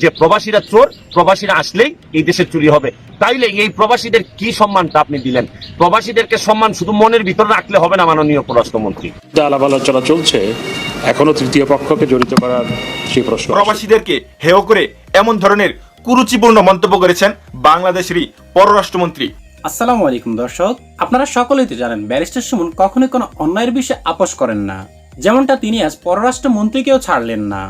যে প্রবাসীরা চোর প্রবাসীরা আসলেই এই দেশে চুরি হবে। তাইলে এই প্রবাসীদের কি সম্মানটা আপনি দিলেন? প্রবাসীদেরকে সম্মান শুধু মনের ভিতর রাখলে হবে না মাননীয় পররাষ্ট্রমন্ত্রী। আলাপ আলোচনা চলছে এখনও তৃতীয় পক্ষকে জড়িত করার সেই প্রশ্ন প্রবাসীদেরকে হেয় করে এমন ধরনের কুরুচিপূর্ণ মন্তব্য করেছেন বাংলাদেশেরই পররাষ্ট্রমন্ত্রী। আসসালামু আলাইকুম দর্শক। আপনারা সকলেই তো জানেন ব্যারিস্টার সুমন কখনোই কোনো অন্যায়ের বিষয়ে আপোষ করেন না। যেমনটা তিনি আজ পররাষ্ট্র মন্ত্রীকেও ছাড়লেন না।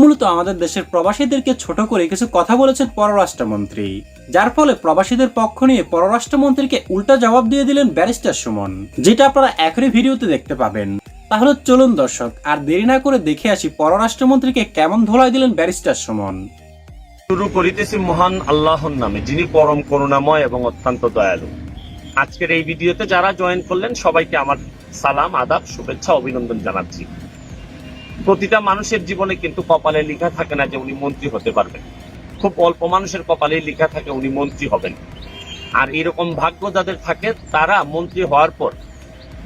মূলত আমাদের দেশের প্রবাসীদেরকে ছোট করে কিছু কথা বলেছেন পররাষ্ট্রমন্ত্রী। যার ফলে প্রবাসীদের পক্ষ নিয়ে পররাষ্ট্রমন্ত্রীকে উল্টা জবাব দিয়ে দিলেন ব্যারিস্টার সুমন, যেটা আপনারা এখনই ভিডিওতে দেখতে পাবেন। তাহলে চলুন দর্শক, আর দেরি না করে দেখে আসি পররাষ্ট্রমন্ত্রীকে কেমন ধোলাই দিলেন ব্যারিস্টার সুমন। শুরু করিতেছি মহান আল্লাহর নামে, যিনি পরম করুণাময় এবং অত্যন্ত দয়ালু। আজকের এই ভিডিওতে যারা জয়েন করলেন, সবাইকে আমার সালাম, আদাব, শুভেচ্ছা, অভিনন্দন জানাচ্ছি। প্রতিটা মানুষের জীবনে কিন্তু কপালে লেখা থাকে না যে উনি মন্ত্রী হতে পারবেন। খুব অল্প মানুষের কপালে লেখা থাকে উনি মন্ত্রী হবেন। আর এরকম ভাগ্য যাদের থাকে, তারা মন্ত্রী হওয়ার পর,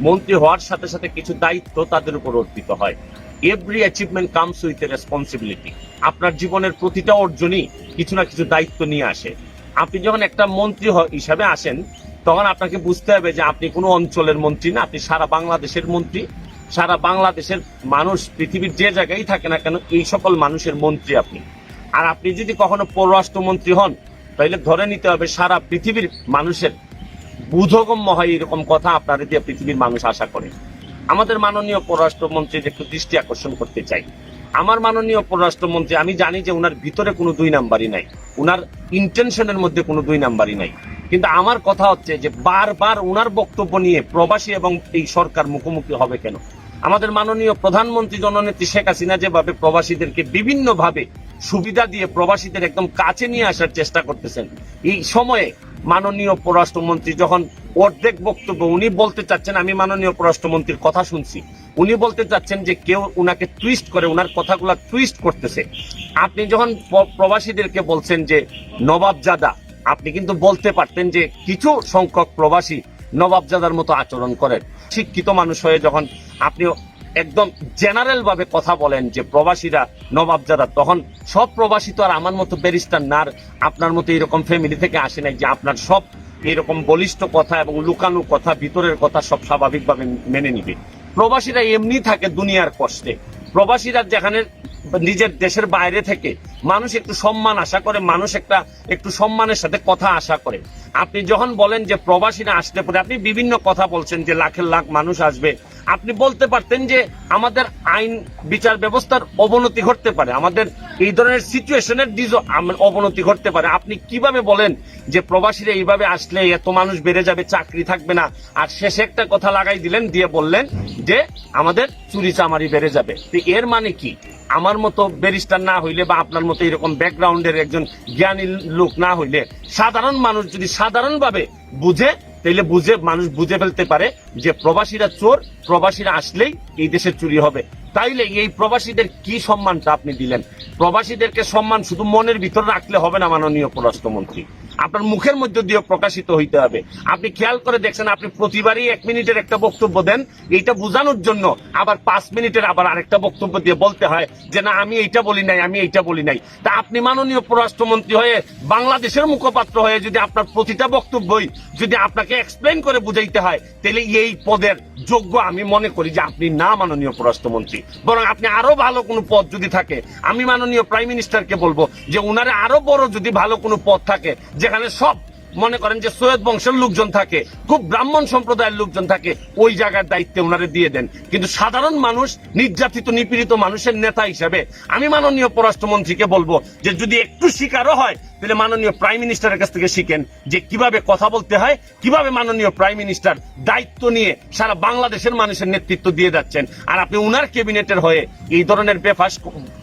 মন্ত্রী হওয়ার সাথে সাথে কিছু দায়িত্ব তাদের উপর অর্পিত হয়। Every achievement comes with responsibility আপনার জীবনের প্রতিটা অর্জনই কিছু না কিছু দায়িত্ব নিয়ে আসে। আপনি যখন একটা মন্ত্রী হিসাবে আসেন, তখন আপনাকে বুঝতে হবে যে আপনি কোনো অঞ্চলের মন্ত্রী না, আপনি সারা বাংলাদেশের মন্ত্রী। সারা বাংলাদেশের মানুষ, পৃথিবীর যে জায়গায় থাকে না কেন, এই সকল মানুষের মন্ত্রী আপনি। আর আপনি যদি কখনো পররাষ্ট্রমন্ত্রী হন তাহলে ধরে নিতে হবে সারা পৃথিবীর মানুষের বুধগম্য হয় এরকম কথা আপনার দিয়ে পৃথিবীর মানুষ আশা করে। আমাদের মাননীয় পররাষ্ট্রমন্ত্রীর একটু দৃষ্টি আকর্ষণ করতে চাই। আমার মাননীয় পররাষ্ট্রমন্ত্রী, আমি জানি যে উনার ভিতরে কোনো দুই নাম্বারই নাই। উনার ইন্টেনশনের মধ্যে কোনো দুই নাম্বারই নাই। কিন্তু আমার কথা হচ্ছে যে বারবার উনার বক্তব্য নিয়ে প্রবাসী এবং এই সরকার মুখোমুখি হবে কেন? আমাদের মাননীয় প্রধানমন্ত্রী জননেত্রী শেখ হাসিনা যেভাবে প্রবাসীদেরকে বিভিন্ন ভাবে সুবিধা দিয়ে প্রবাসীদের একদম কাছে নিয়ে আসার চেষ্টা করতেছেন, এই সময়ে মাননীয় পররাষ্ট্রমন্ত্রী যখন অর্ধেক বক্তব্য উনি বলতে চাচ্ছেন, আমি মাননীয় পররাষ্ট্রমন্ত্রীর কথা শুনছি, উনি বলতে চাচ্ছেন যে কেউ উনাকে টুইস্ট করে, উনার কথাগুলো টুইস্ট করতেছে। আপনি যখন প্রবাসীদেরকে বলছেন যে নবাবজাদা আপনি কিন্তু বলতে পারতেন যে কিছু সংখ্যক প্রবাসী নবাবজাদার মতো আচরণ করেন। শিক্ষিত মানুষ হয়ে যখন আপনি একদম জেনারেল ভাবে কথা বলেন যে প্রবাসীরা নবাবজাদা, তখন সব প্রবাসী তো আর আমার মতো ব্যারিস্টার না আপনার মতো এরকম ফ্যামিলি থেকে আসে নাই যে আপনার সব এরকম বলিষ্ঠ কথা এবং লুকানো কথা, ভিতরের কথা সব স্বাভাবিকভাবে মেনে নিবে। প্রবাসীরা এমনি থাকে দুনিয়ার কষ্টে। প্রবাসীরা যেখানে নিজের দেশের বাইরে থেকে মানুষ একটু সম্মান আশা করে, মানুষ একটা একটু সম্মানের সাথে কথা আশা করে। আপনি যখন বলেন যে প্রবাসীরা আসতে পারে, আপনি বিভিন্ন কথা বলছেন যে লাখের লাখ মানুষ আসবে। আপনি বলতে পারতেন যে আমাদের আইন বিচার ব্যবস্থার অবনতি ঘটতে পারে। আমাদের এই ধরনের সিচুয়েশনের ডিজ অবনতি ঘটতে পারে। আপনি কীভাবে বলেন যে প্রবাসীরা এইভাবে আসলে এত মানুষ বেড়ে যাবে, চাকরি থাকবে না? আর শেষে একটা কথা লাগাই দিলেন, দিয়ে বললেন যে আমাদের চুরি চামারি বেড়ে যাবে। এর মানে কি? আমার মতো ব্যারিস্টার না হইলে বা আপনার মতো এরকম ব্যাকগ্রাউন্ডের একজন জ্ঞানী লোক না হইলে সাধারণ মানুষ যদি সাধারণভাবে বুঝে, তাইলে বুঝে, মানুষ বুঝে ফেলতে পারে যে প্রবাসীরা চোর, প্রবাসীরা আসলেই এই দেশে চুরি হবে। তাইলে এই প্রবাসীদের কি সম্মানটা আপনি দিলেন? প্রবাসীদেরকে সম্মান শুধু মনের ভিতর রাখলে হবে না, মাননীয় পররাষ্ট্রমন্ত্রী। আপনার মুখের মধ্যে দিয়ে প্রকাশিত হইতে হবে। আপনি খেয়াল করে দেখছেন, আপনি প্রতিবারই এক মিনিটের একটা বক্তব্য দেন, এইটা বোঝানোর জন্য আবার পাঁচ মিনিটের আবার আরেকটা বক্তব্য দিয়ে বলতে হয় যে, না, আমি এইটা বলি নাই, আমি এইটা বলি নাই। তা আপনি মাননীয় পররাষ্ট্রমন্ত্রী হয়ে বাংলাদেশের মুখপাত্র হয়ে যদি আপনার প্রতিটা বক্তব্যই যদি আপনাকে এক্সপ্লেন করে বুঝাইতে হয়, তাহলে এই পদের যোগ্য আমি মনে করি যে, আপনি না মাননীয় পররাষ্ট্রমন্ত্রী। বরং আপনি আরও ভালো কোনো পদ যদি থাকে, আমি মাননীয় প্রাইম মিনিস্টারকে বলব যে, উনারে আরও বড় যদি ভালো কোনো পদ থাকে যেখানে সব মনে করেন যে সৈয়দ বংশের লোকজন থাকে, খুব ব্রাহ্মণ সম্প্রদায়ের লোকজন থাকে, ওই জায়গার দায়িত্বে ওনারে দিয়ে দেন। কিন্তু সাধারণ মানুষ, নির্যাতিত, নিপীড়িত মানুষের নেতা হিসেবে আমি মাননীয় পররাষ্ট্রমন্ত্রীকে বলব যে যদি একটু শিকারও হয়, তাহলে মাননীয় প্রাইম মিনিস্টারের কাছ থেকে শিখেন যে কীভাবে কথা বলতে হয়, কীভাবে মাননীয় প্রাইম মিনিস্টার দায়িত্ব নিয়ে সারা বাংলাদেশের মানুষের নেতৃত্ব দিয়ে যাচ্ছেন। আর আপনি উনার ক্যাবিনেটের হয়ে এই ধরনের বেফাস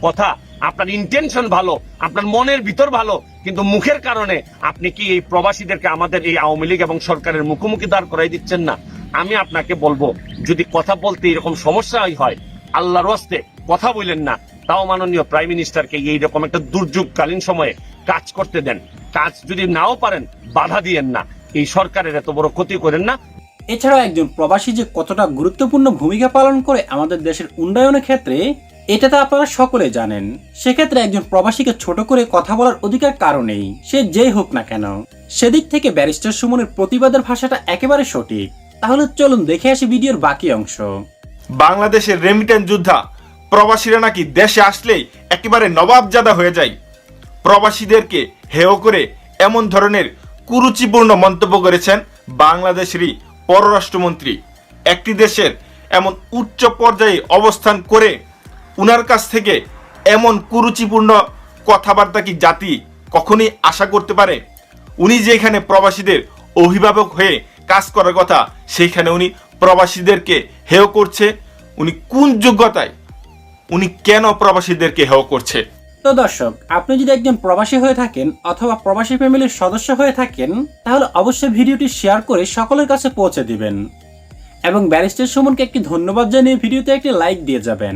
কথা, আপনার ইন্টেনশন ভালো, আপনার মনের ভিতর ভালো কিন্তু মুখের কারণে আপনি কি এই প্রবাসীদেরকে আমাদের এই আওয়ামী লীগ এবং সরকারের মুখোমুখি দাঁড় করাই দিচ্ছেন না? আমি আপনাকে বলব, যদি কথা বলতে এরকম সমস্যাই হয় আল্লাহর ওয়াস্তে কথা বললেন না, তাও মাননীয় প্রাইম মিনিস্টারকে এইরকম একটা দুর্যোগকালীন সময়ে কাজ করতে দেন। কাজ যদি নাও পারেন, বাধা দিয়েন না। এই সরকারের এত বড় ক্ষতি করেন না। এছাড়াও একজন প্রবাসী যে কতটা গুরুত্বপূর্ণ ভূমিকা পালন করে আমাদের দেশের উন্নয়নের ক্ষেত্রে এটা তো আপনারা সকলে জানেন। সেক্ষেত্রে একজন প্রবাসীকে ছোট করে কথা বলার অধিকার কারণেই সে যেই হোক না কেন। সেদিক থেকে ব্যারিস্টার সুমনের প্রতিবাদের ভাষাটা একেবারে সঠিক। তাহলে চলুন দেখে আসি ভিডিওর বাকি অংশ। বাংলাদেশের রেমিটেন্স যোদ্ধা, প্রবাসীরা নাকি দেশে আসলেই একেবারে নবাবজাদা হয়ে যায়। প্রবাসীদেরকে হেয় করে এমন ধরনের কুরুচিপূর্ণ মন্তব্য করেছেন বাংলাদেশেরই পররাষ্ট্রমন্ত্রী। একটি দেশের এমন উচ্চ পর্যায়ে অবস্থান করে উনার কাছ থেকে এমন কুরুচিপূর্ণ কথাবার্তা কি জাতি কখনই আশা করতে পারে? উনি যেখানে প্রবাসীদের অভিভাবক হয়ে কাজ করার কথা, সেইখানে উনি প্রবাসীদেরকে হেয় করছে। উনি কোন যোগ্যতায় উনি কেন প্রবাসীদেরকে হেয় করছে? তো দর্শক, আপনি যদি একজন প্রবাসী হয়ে থাকেন অথবা প্রবাসী ফ্যামিলির সদস্য হয়ে থাকেন, তাহলে অবশ্যই ভিডিওটি শেয়ার করে সকলের কাছে পৌঁছে দিবেন। এবং ব্যারিস্টার সুমনকে একটি ধন্যবাদ জানিয়ে ভিডিওতে একটি লাইক দিয়ে যাবেন।